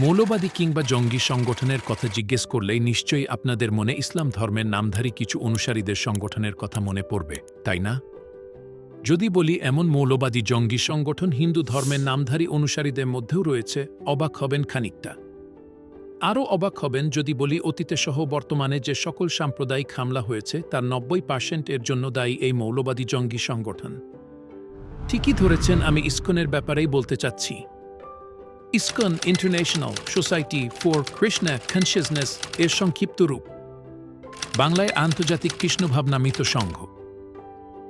মৌলবাদী কিংবা জঙ্গি সংগঠনের কথা জিজ্ঞেস করলেই নিশ্চয়ই আপনাদের মনে ইসলাম ধর্মের নামধারী কিছু অনুসারীদের সংগঠনের কথা মনে পড়বে, তাই না? যদি বলি এমন মৌলবাদী জঙ্গি সংগঠন হিন্দু ধর্মের নামধারী অনুসারীদের মধ্যেও রয়েছে, অবাক হবেন খানিকটা। আরও অবাক হবেন যদি বলি অতীতে সহ বর্তমানে যে সকল সাম্প্রদায়িক হামলা হয়েছে, তার নব্বই পার্সেন্ট এর জন্য দায়ী এই মৌলবাদী জঙ্গি সংগঠন। ঠিকই ধরেছেন, আমি ইস্কনের ব্যাপারেই বলতে চাচ্ছি। ISKCON international society for Krishna consciousness এর সংক্ষিপ্ত রূপ। বাংলায় আন্তর্জাতিক কৃষ্ণভাব নামিত সংঘ।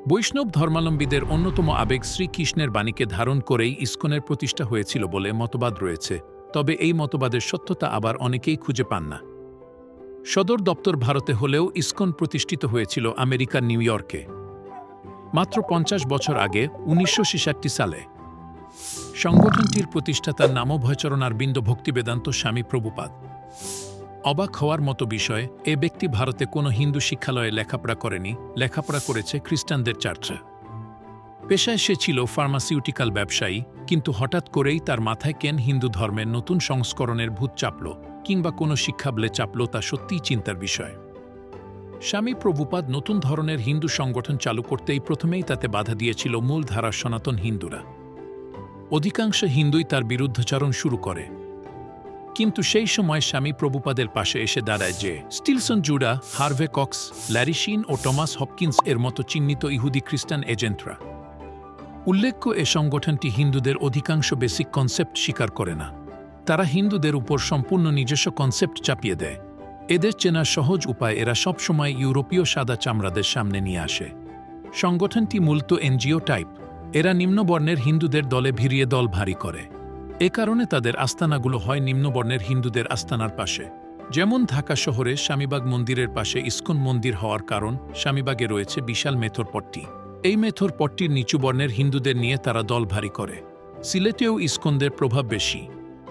বৈষ্ণব ধর্মালম্বীদের অন্যতম আবেগ শ্রীকৃষ্ণের বাণীকে ধারণ করেই ইসকনের প্রতিষ্ঠা হয়েছিল বলে মতবাদ রয়েছে, তবে এই মতবাদের সত্যতা আবার অনেকেই খুঁজে পান না। সদর দপ্তর ভারতে হলেও ইসকন প্রতিষ্ঠিত হয়েছিল আমেরিকার নিউ ইয়র্কে। মাত্র পঞ্চাশ বছর আগে উনিশশো সালে। সংগঠনটির প্রতিষ্ঠাতার নামও ভয়চরণার বিন্দ ভক্তিবেদান্ত স্বামী প্রভুপাদ। অবাক হওয়ার মতো বিষয় এ ব্যক্তি ভারতে কোনো হিন্দু শিক্ষালয়ে লেখাপড়া করেনি, লেখাপড়া করেছে খ্রিস্টানদের চার্চে। পেশায় সে ছিল ফার্মাসিউটিক্যাল ব্যবসায়ী, কিন্তু হঠাৎ করেই তার মাথায় কেন হিন্দু ধর্মের নতুন সংস্করণের ভূত চাপল, কিংবা কোনো শিক্ষাবলে চাপল তা সত্যিই চিন্তার বিষয়। স্বামী প্রভুপাদ নতুন ধরনের হিন্দু সংগঠন চালু করতেই প্রথমেই তাতে বাধা দিয়েছিল মূল ধারার সনাতন হিন্দুরা। অধিকাংশ হিন্দুই তার বিরুদ্ধাচরণ শুরু করে। কিন্তু সেই সময় স্বামী প্রভুপাদের পাশে এসে দাঁড়ায় যে Stillson Judah, Harvey Cox Larry Shinn ও টমাস হপকিন্স এর মতো চিহ্নিত ইহুদি খ্রিস্টান এজেন্টরা। উল্লেখ্য এ সংগঠনটি হিন্দুদের অধিকাংশ বেসিক কনসেপ্ট স্বীকার করে না। তারা হিন্দুদের উপর সম্পূর্ণ নিজস্ব কনসেপ্ট চাপিয়ে দেয়। এদের চেনার সহজ উপায় এরা সবসময় ইউরোপীয় সাদা চামড়াদের সামনে নিয়ে আসে। সংগঠনটি মূলত এনজিও টাইপ। এরা নিম্নবর্ণের হিন্দুদের দলে ভিড়িয়ে দল ভারী করে। এ কারণে তাদের আস্তানাগুলো হয় নিম্নবর্ণের হিন্দুদের আস্তানার পাশে। যেমন ঢাকা শহরে স্বামীবাগ মন্দিরের পাশে ইস্কন মন্দির হওয়ার কারণ স্বামীবাগে রয়েছে বিশাল মেথর পট্টি। এই মেথর পট্টির নিচু বর্ণের হিন্দুদের নিয়ে তারা দল ভারী করে। সিলেটেও ইস্কনদের প্রভাব বেশি,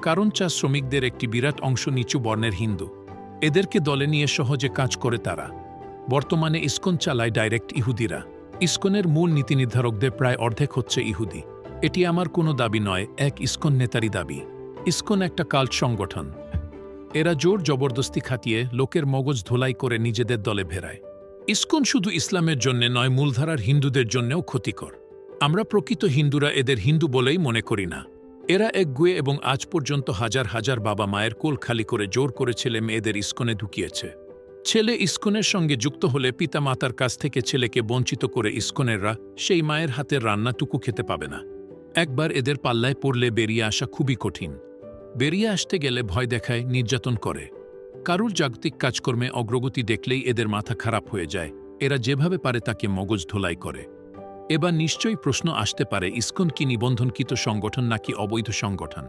কারণ চা শ্রমিকদের একটি বিরাট অংশ নিচু বর্ণের হিন্দু। এদেরকে দলে নিয়ে সহজে কাজ করে তারা। বর্তমানে ইস্কন চালায় ডাইরেক্ট ইহুদিরা। ইস্কনের মূল নীতি নির্ধারকদের প্রায় অর্ধেক হচ্ছে ইহুদি। এটি আমার কোনো দাবি নয়, এক ইস্কন নেতারই দাবি। ইস্কন একটা কাল্ট সংগঠন। এরা জোর জবরদস্তি খাটিয়ে লোকের মগজ ধোলাই করে নিজেদের দলে ভেরায় ইস্কন শুধু ইসলামের জন্যে নয়, মূলধারার হিন্দুদের জন্যেও ক্ষতিকর। আমরা প্রকৃত হিন্দুরা এদের হিন্দু বলেই মনে করি না। এরা একগুয়ে এবং আজ পর্যন্ত হাজার হাজার বাবা মায়ের কোল খালি করে জোর করে ছেলে মেয়েদের ইস্কনে ঢুকিয়েছে। ছেলে ইস্কনের সঙ্গে যুক্ত হলে পিতা মাতার কাছ থেকে ছেলেকে বঞ্চিত করে ইস্কনেররা সেই মায়ের হাতের রান্নাটুকু খেতে পাবে না। একবার এদের পাল্লায় পড়লে বেরিয়ে আসা খুবই কঠিন। বেরিয়ে আসতে গেলে ভয় দেখায়, নির্যাতন করে। কারুর জাগতিক কাজকর্মে অগ্রগতি দেখলেই এদের মাথা খারাপ হয়ে যায়। এরা যেভাবে পারে তাকে মগজ ধোলাই করে। এবার নিশ্চয়ই প্রশ্ন আসতে পারে, ইস্কন কি নিবন্ধনকৃত সংগঠন নাকি অবৈধ সংগঠন?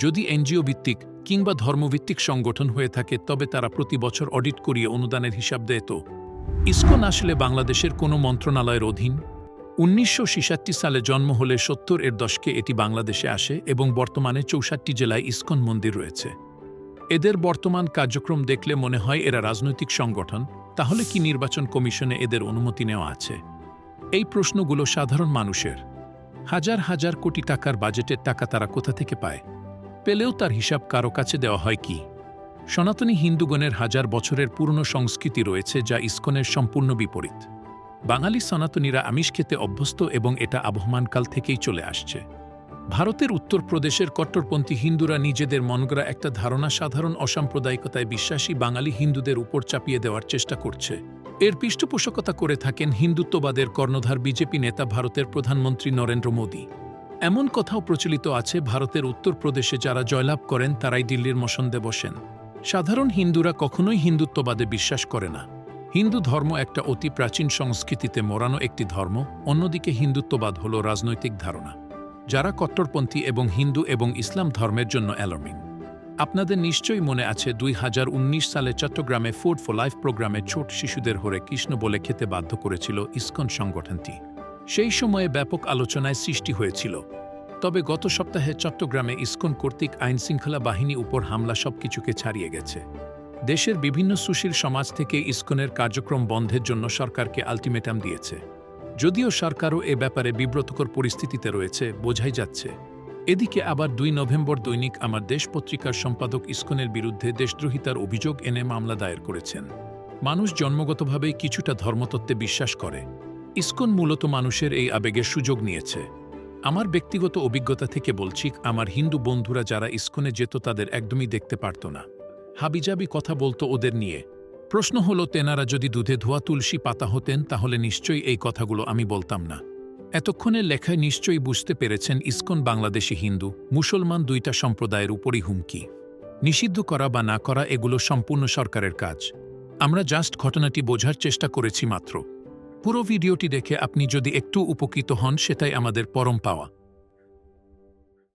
যদি এনজিও ভিত্তিক কিংবা ধর্মভিত্তিক সংগঠন হয়ে থাকে, তবে তারা প্রতি বছর অডিট করিয়ে অনুদানের হিসাব দেয় তো। ইস্কন আসলে বাংলাদেশের কোনো মন্ত্রণালয়ের অধীন। উনিশশো ছেষট্টি সালে জন্ম হলে সত্তর এর দশকে এটি বাংলাদেশে আসে এবং বর্তমানে চৌষট্টি জেলায় ইস্কন মন্দির রয়েছে। এদের বর্তমান কার্যক্রম দেখলে মনে হয় এরা রাজনৈতিক সংগঠন, তাহলে কি নির্বাচন কমিশনে এদের অনুমতি নেওয়া আছে? এই প্রশ্নগুলো সাধারণ মানুষের। হাজার হাজার কোটি টাকার বাজেটের টাকা তারা কোথা থেকে পায়? পেলেও তার হিসাব কারও কাছে দেওয়া হয় কি? সনাতনী হিন্দুগণের হাজার বছরের পুরনো সংস্কৃতি রয়েছে যা ইস্কনের সম্পূর্ণ বিপরীত। বাঙালি সনাতনীরা আমিষ খেতে অভ্যস্ত এবং এটা আবহমানকাল থেকেই চলে আসছে। ভারতের উত্তরপ্রদেশের কট্টরপন্থী হিন্দুরা নিজেদের মনগড়া একটা ধারণা সাধারণ অসাম্প্রদায়িকতায় বিশ্বাসী বাঙালি হিন্দুদের উপর চাপিয়ে দেওয়ার চেষ্টা করছে। এর পৃষ্ঠপোষকতা করে থাকেন হিন্দুত্ববাদের কর্ণধার বিজেপি নেতা ভারতের প্রধানমন্ত্রী নরেন্দ্র মোদী। এমন কথাও প্রচলিত আছে ভারতের উত্তরপ্রদেশে যারা জয়লাভ করেন, তারাই দিল্লির মসন্দে বসেন। সাধারণ হিন্দুরা কখনোই হিন্দুত্ববাদে বিশ্বাস করে না। হিন্দু ধর্ম একটা অতি প্রাচীন সংস্কৃতিতে মোড়ানো একটি ধর্ম, অন্যদিকে হিন্দুত্ববাদ হল রাজনৈতিক ধারণা। যারা কট্টরপন্থী এবং হিন্দু এবং ইসলাম ধর্মের জন্য অ্যালার্মিং আপনাদের নিশ্চয়ই মনে আছে দুই হাজার উনিশ সালে চট্টগ্রামে ফুড ফর লাইফ প্রোগ্রামে ছোট শিশুদের হরে কৃষ্ণ বলে খেতে বাধ্য করেছিল ইসকন সংগঠনটি। সেই সময়ে ব্যাপক আলোচনায় সৃষ্টি হয়েছিল। তবে গত সপ্তাহে চট্টগ্রামে ইসকন কর্তৃক আইনশৃঙ্খলা বাহিনী উপর হামলা সবকিছুকে ছাড়িয়ে গেছে। দেশের বিভিন্ন সুশীল সমাজ থেকে ইসকনের কার্যক্রম বন্ধের জন্য সরকারকে আলটিমেটাম দিয়েছে। যদিও সরকারও এ ব্যাপারে বিব্রতকর পরিস্থিতিতে রয়েছে, বোঝাই যাচ্ছে। এদিকে আবার দুই নভেম্বর দৈনিক আমার দেশ পত্রিকার সম্পাদক ইস্কনের বিরুদ্ধে দেশদ্রোহিতার অভিযোগ এনে মামলা দায়ের করেছেন। মানুষ জন্মগতভাবেই কিছুটা ধর্মতত্ত্বে বিশ্বাস করে। ইস্কন মূলত মানুষের এই আবেগের সুযোগ নিয়েছে। আমার ব্যক্তিগত অভিজ্ঞতা থেকে বলছি, আমার হিন্দু বন্ধুরা যারা ইস্কনে যেত তাদের একদমই দেখতে পারত না। হাবিজাবি কথা বলতো ওদের নিয়ে। প্রশ্ন হলো, তেনারা যদি দুধে ধোয়া তুলসী পাতা হতেন, তাহলে নিশ্চয়ই এই কথাগুলো আমি বলতাম না। এতক্ষণের লেখায় নিশ্চয়ই বুঝতে পেরেছেন, ইস্কন বাংলাদেশি হিন্দু, মুসলমান দুইটা সম্প্রদায়ের উপরই হুমকি। নিষিদ্ধ করা বা না করা এগুলো সম্পূর্ণ সরকারের কাজ। আমরা জাস্ট ঘটনাটি বোঝার চেষ্টা করেছি মাত্র। পুরো ভিডিওটি দেখে আপনি যদি একটু উপকৃত হন সেটাই আমাদের পরম পাওয়া।